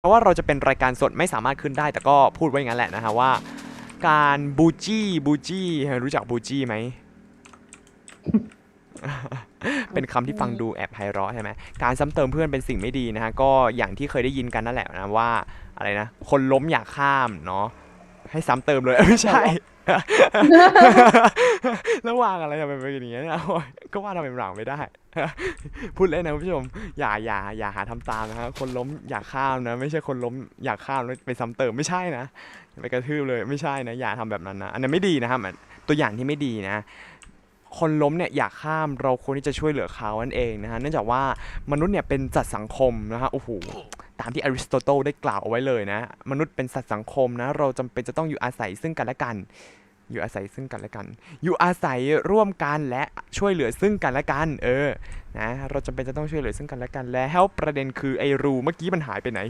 เพราะว่าเราจะเป็นรายการสดไม่สามารถขึ้นได้ แต่ก็พูดไว้อย่างนั้นแหละนะฮะว่า การบูจี้บูจี้รู้จักบูจี้ไหม เป็นคำที่ฟังดูแอบไพเราะใช่ไหมการซ้ำเติมเพื่อนเป็นสิ่งไม่ดีนะฮะก็อย่างที่เคยได้ยินกันนั่นแหละนะว่าอะไรนะคนล้มอย่าข้ามเนาะ ให้ซ้ำเติมเลยไม่ใช่ แล้ววางอะไรอะเป็นอย่างเงี้ยนะโอ๊ยก็ว่าทำเป็นหลังไม่ได้ พูดเล่นนะคุณผู้ชม อย่าอย่าอย่าหาทำตามนะฮะคนล้มอย่าข้ามนะ ไม่ใช่คนล้มอย่าข้ามแล้วไปซ้ำเติมไม่ใช่นะอย่าไปกระทืบเลยไม่ใช่นะ อย่าทำแบบนั้นนะอันนั้นไม่ดีนะครับอันตัวอย่างที่ไม่ดีนะ คนล้มเนี่ยอยากข้ามเราควรที่จะช่วยเหลือเขานั่นเองนะฮะเนื่องจากว่ามนุษย์เนี่ยเป็นสัตว์สังคมนะฮะโอ้โห ตามที่อริสโตเติลได้กล่าวเอาไว้เลยนะ มนุษย์เป็นสัตว์สังคมนะ เราจำเป็นจะต้องอยู่อาศัยซึ่งกันและกัน อยู่อาศัยซึ่งกันและกัน อยู่อาศัยร่วมกันและช่วยเหลือซึ่งกันและกัน เออ นะ เราจำเป็นจะต้องช่วยเหลือซึ่งกันและกัน แล้วประเด็นคือไอ้รูเมื่อกี้มันหายไปไหน